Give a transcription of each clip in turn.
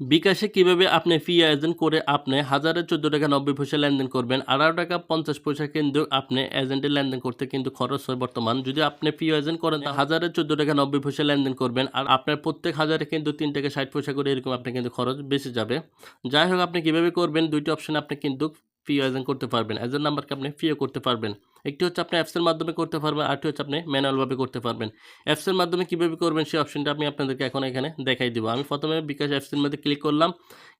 বিকাশে কীভাবে আপনি ফি আয়োজন করে আপনি হাজারে চোদ্দ টাকা নব্বই পয়সা লেনদেন করবেন আঠারো টাকা পঞ্চাশ পয়সা কিন্তু আপনি এজেন্টের লেনদেন করতে কিন্তু খরচ হয় বর্তমান। যদি আপনি ফি এজেন্ট করেন তা হাজারে চোদ্দ টাকা নব্বই পয়সা লেনদেন করবেন আর আপনার প্রত্যেক হাজারে কিন্তু তিন টাকা ষাট পয়সা করে এরকম আপনি কিন্তু খরচ বেশি যাবে। যাই হোক আপনি কীভাবে করবেন? দুইটি অপশন আপনি কিন্তু ফি এজেন্ট করতে পারবেন। এজেন্ট নাম্বারকে আপনি ফিও করতে পারবেন। একটি হচ্ছে আপনি অ্যাপসের মাধ্যমে করতে পারবেন আরটি হচ্ছে আপনি ম্যানুয়ালভাবে করতে পারবেন। অ্যাপসের মাধ্যমে কীভাবে করবেন সেই অপশনটা আমি আপনাদেরকে এখন এখানে দেখাই দিব। আমি প্রথমে বিকাশ অ্যাপসের মধ্যে ক্লিক করলাম।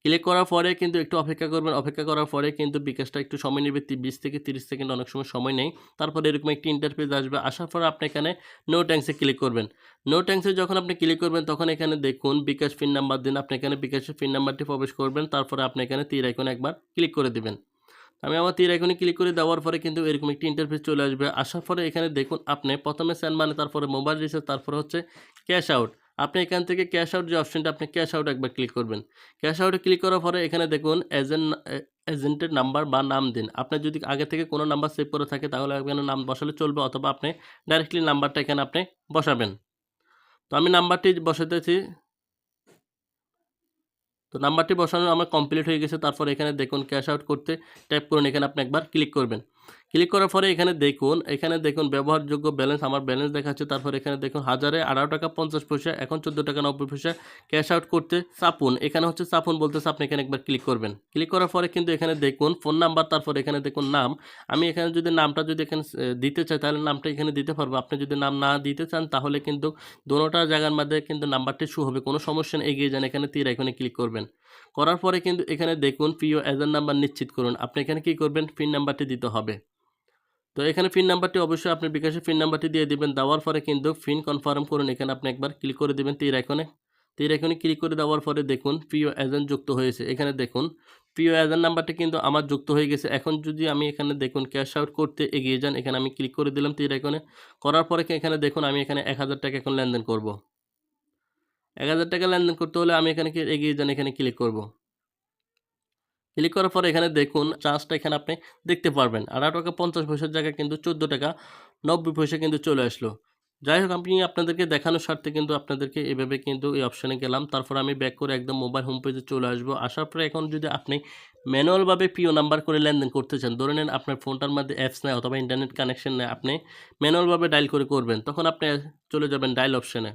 ক্লিক করার পরে কিন্তু একটু অপেক্ষা করবেন, অপেক্ষা করার পরে কিন্তু বিকাশটা একটু সময় নেবে বিশ থেকে তিরিশ সেকেন্ড অনেক সময় সময় নেই। তারপরে এরকম একটি ইন্টারফেস আসবে, আসার পর আপনি এখানে নো ট্যাঙ্কসে ক্লিক করবেন। নো ট্যাঙ্কসে যখন আপনি ক্লিক করবেন, তখন এখানে দেখুন বিকাশ পিন নাম্বার দিন। আপনি এখানে বিকাশের পিন নাম্বারটি প্রবেশ করবেন, তারপরে আপনি এখানে তীর আইকনে একবার ক্লিক করে দিবেন। আমি আমার তীর আইকনে ক্লিক করে দেওয়ার পরে কিন্তু এরকম একটি ইন্টারফেস চলে আসবে। আসার পরে এখানে দেখুন, আপনি প্রথমে সেন্ড মানে তারপরে মোবাইল রিচার্জ তারপরে হচ্ছে ক্যাশ আউট আপনি এখান থেকে ক্যাশ আউট যে অপশনটা আপনি ক্যাশ আউট একবার ক্লিক করবেন। ক্যাশ আউটে ক্লিক করার পরে এখানে দেখুন এজেন্ট এজেন্টের নাম্বার বা নাম দিন। আপনি যদি আগে থেকে কোনো নাম্বার সেভ করে থাকে, তাহলে এখানে নাম বসালে চলবে অথবা আপনি ডাইরেক্টলি নাম্বারটা এখানে আপনি বসাবেন। তো আমি নাম্বারটি বসাতেছি তো নাম্বারটি বসানো আমার কমপ্লিট হয়ে গেছে, তারপর এখানে দেখুন ক্যাশ আউট করতে ট্যাপ করুন, এখানে আপনি একবার ক্লিক করবেন। ক্লিক করার পরে এখানে দেখুন এখানে দেখুন ব্যবহারযোগ্য ব্যালেন্স, আমার ব্যালেন্স দেখাচ্ছে, তারপর এখানে দেখুন হাজারে আঠারো টাকা পঞ্চাশ পয়সা, এখন চোদ্দ টাকা নব্বই পয়সা ক্যাশ আউট করতে চাপুন। এখানে হচ্ছে চাপুন বলতেছে আপনি এখানে একবার ক্লিক করবেন। ক্লিক করার পরে কিন্তু এখানে দেখুন ফোন নাম্বার, তারপর এখানে দেখুন নাম। আমি এখানে যদি নামটা যদি এখানে দিতে চাই, তাহলে নামটা এখানে দিতে পারব। আপনি যদি নাম না দিতে চান, তাহলে কিন্তু দোনোটা জায়গার মধ্যে কিন্তু নাম্বারটি শু হবে। কোনো সমস্যা নেই, এগিয়ে যান, এখানে তীর এখানে ক্লিক করবেন। করার পরে কিন্তু এখানে দেখুন প্রিয় এজেন্ট নাম্বার নিশ্চিত করুন। আপনি এখানে কি করবেন? পিন নাম্বারটি দিতে হবে। তো এখানে ফিন নাম্বারটি অবশ্যই আপনি বিকাশের ফিন নাম্বারটি দিয়ে দিবেন। দেওয়ার পরে কিন্তু ফিন কনফার্ম করুন। এখানে আপনি একবার ক্লিক করে দিবেন তীর আইকনে। তীর আইকনে ক্লিক করে দেওয়ার পরে দেখুন প্রিয় এজেন্ট যুক্ত হয়েছে। এখানে দেখুন প্রিয় এজেন্ট নাম্বারটি কিন্তু আমার যুক্ত হয়ে গেছে। এখন যদি আমি এখানে দেখুন ক্যাশ আউট করতে এগিয়ে যান, এখানে আমি ক্লিক করে দিলাম তীর আইকনে। করার পরে এখানে দেখুন আমি এখানে এক হাজার টাকা এখন লেনদেন করব। এক হাজার টাকা লেনদেন করতে হলে আমি এখানে এগিয়ে যান, এখানে ক্লিক করব। ক্লিক করার পরে এখানে দেখুন চার্জটা এখানে আপনি দেখতে পারবেন। আঠারো টাকা পঞ্চাশ পয়সার জায়গায় কিন্তু চোদ্দ টাকা, নব্বই পয়সা কিন্তু চলে আসলো। যাই হোক, আমি আপনাদেরকে দেখানোর স্বার্থে কিন্তু আপনাদেরকে এভাবে কিন্তু এই অপশানে গেলাম। তারপর আমি ব্যাক করে একদম মোবাইল হোম পেজে চলে আসব। আসার পরে এখন যদি আপনি ম্যানুয়ালভাবে পিও নাম্বার করে লেনদেন করতে চান, ধরে নেন আপনার ফোনটার মধ্যে অ্যাপস নেয় অথবা ইন্টারনেট কানেকশন নেয় আপনি ম্যানুয়ালভাবে ডায়াল করে করবেন, তখন আপনি চলে যাবেন ডায়াল অপশানে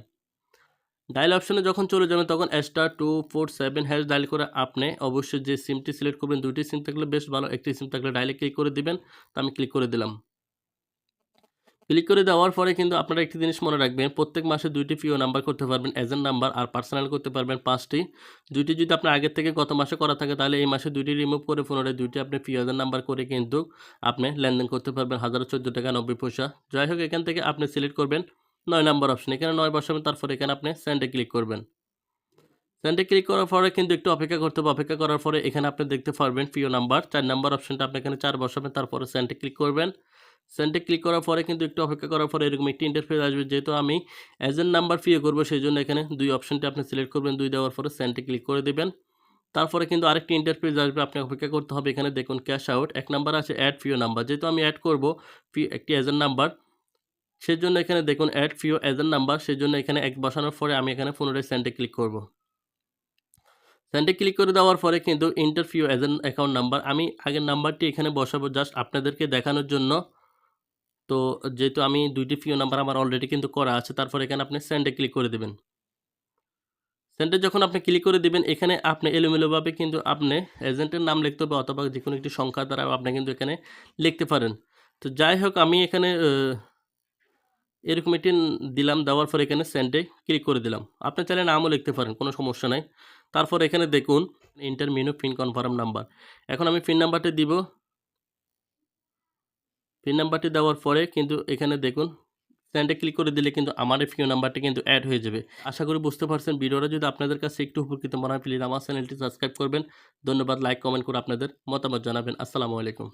ডায়াল অপশনে যখন চলে যাবেন, তখন star two four seven hash dial করে আপনি অবশ্যই যে সিমটি সিলেক্ট করবেন, দুইটি সিম থাকলে বেশ ভালো। একটি সিম থাকলে ডায়ালে ক্লিক করে দিবেন। তো আমি ক্লিক করে দিলাম। ক্লিক করে দেওয়ার পরে কিন্তু আপনারা একটি জিনিস মনে রাখবেন, প্রত্যেক মাসে দুইটি পিও নাম্বার করতে পারবেন এজেন্ট নাম্বার আর পার্সোনাল করতে পারবেন পাঁচটি। দুইটি যদি আপনার আগের থেকে গত মাসে করা থাকে, তাহলে এই মাসে দুইটি রিমুভ করে পুনরায় দুইটি আপনি পিও এজেন্ট নাম্বার করে কিন্তু আপনি লেনদেন করতে পারবেন। হাজার চোদ্দ টাকা নব্বই পয়সা। যাই হোক, এখান থেকে আপনি সিলেক্ট করবেন। নয় নাম্বার অপশন এখানে নয় বসাবেন, তারপর এখানে আপনি সেন্ডে ক্লিক করবেন। সেন্ডে ক্লিক করার পরে কিন্তু একটু অপেক্ষা করতে হবে। অপেক্ষা করার পরে এখানে আপনি দেখতে পারবেন প্রিয় নাম্বার। চার নাম্বার অপশনটা আপনি এখানে চার বসাবেন, তারপরে সেন্টে ক্লিক করবেন। সেন্টে ক্লিক করার পরে কিন্তু একটু অপেক্ষা করার পরে এরকম একটি ইন্টারফেস আসবে। যেহেতু আমি এজেন্ট নাম্বার ফিও করব, সেই জন্য এখানে দুই অপশনটি আপনি সিলেক্ট করবেন, দুই দেওয়ার পরে সেন্টে ক্লিক করে দেবেন। তারপরে কিন্তু আরেকটি ইন্টারফেস আসবে আপনি অপেক্ষা করতে হবে। এখানে দেখুন ক্যাশ আউট এক নাম্বার আছে অ্যাড ফিও নাম্বার। যেহেতু আমি অ্যাড করব একটি এজেন্ট নাম্বার সেই জন্য এখানে দেখুন অ্যাড ফিও এজেন্ট নাম্বার সেই জন্য এখানে এক বসানোর পরে আমি এখানে পুনরায় সেন্টে ক্লিক করব। সেন্টে ক্লিক করে দেওয়ার পরে কিন্তু ইন্টারফিউ এজেন্ট অ্যাকাউন্ট নাম্বার আমি আগের নাম্বারটি এখানে বসাবো জাস্ট আপনাদেরকে দেখানোর জন্য। তো যেহেতু আমি দুইটি ফিও নাম্বার আমার অলরেডি কিন্তু করা আছে, তারপর এখানে আপনি সেন্টে ক্লিক করে দেবেন। সেন্টে যখন আপনি ক্লিক করে দিবেন, এখানে আপনি এলোমেলোভাবে কিন্তু আপনি এজেন্টের নাম লিখতে হবে অথবা যে কোনো একটি সংখ্যা দ্বারা আপনি কিন্তু এখানে লিখতে পারেন। তো যাই হোক, আমি এখানে এরকম একটি দিলাম, দেওয়ার পর এখানে সেন্ডে ক্লিক করে দিলাম। আপনি চাইলে নামও লিখতে পারেন, কোনো সমস্যা নাই। তারপর এখানে দেখুন enter menu PIN confirm number এখন আমি পিন নাম্বারটি দিব। পিন নাম্বারটি দেওয়ার পরে কিন্তু এখানে দেখুন সেন্ডে ক্লিক করে দিলে কিন্তু আমার এই ফিও নাম্বারটি কিন্তু অ্যাড হয়ে যাবে। আশা করি বুঝতে পারছেন ভিডিওটা। যদি আপনাদের কাছে একটু উপকৃত মনে হয় প্লিজ আমার চ্যানেলটি সাবস্ক্রাইব করবেন। ধন্যবাদ লাইক কমেন্ট করে আপনাদের মতামত জানাবেন। আসসালামু আলাইকুম।